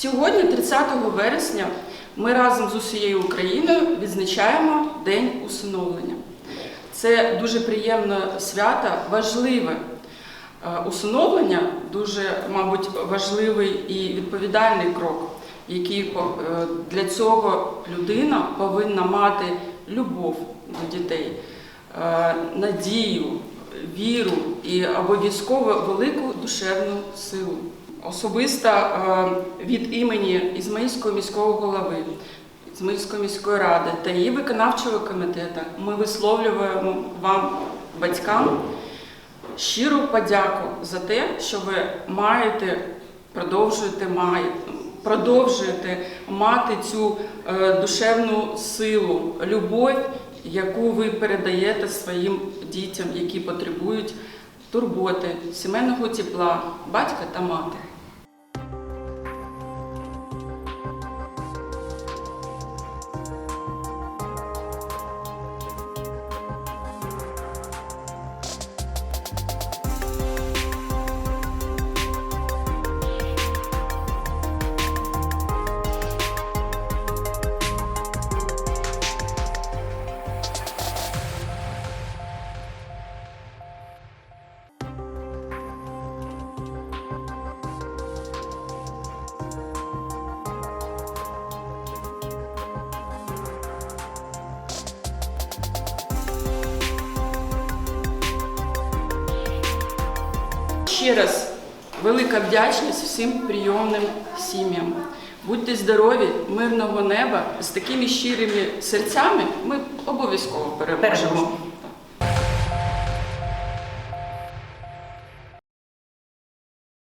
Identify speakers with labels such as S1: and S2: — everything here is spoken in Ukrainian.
S1: Сьогодні, 30 вересня, ми разом з усією Україною відзначаємо День усиновлення. Це дуже приємне свято, важливе. Е, Усиновлення дуже, мабуть, важливий і відповідальний крок, який е, для цього людина повинна мати любов до дітей, е, надію, віру і обов'язково велику душевну силу. Особисто е, від імені Ізмаїльського міського голови, Ізмаїльської міської ради та її виконавчого комітету ми висловлюємо вам, батькам, щиру подяку за те, що ви маєте, продовжуєте, маєте, продовжуєте мати цю е, душевну силу, любов, яку ви передаєте своїм дітям, які потребують турботи, сімейного тепла, батька та мати. Ще раз велика вдячність всім прийомним сім'ям. Будьте здорові, мирного неба з такими щирими серцями. Ми обов'язково
S2: переможемо.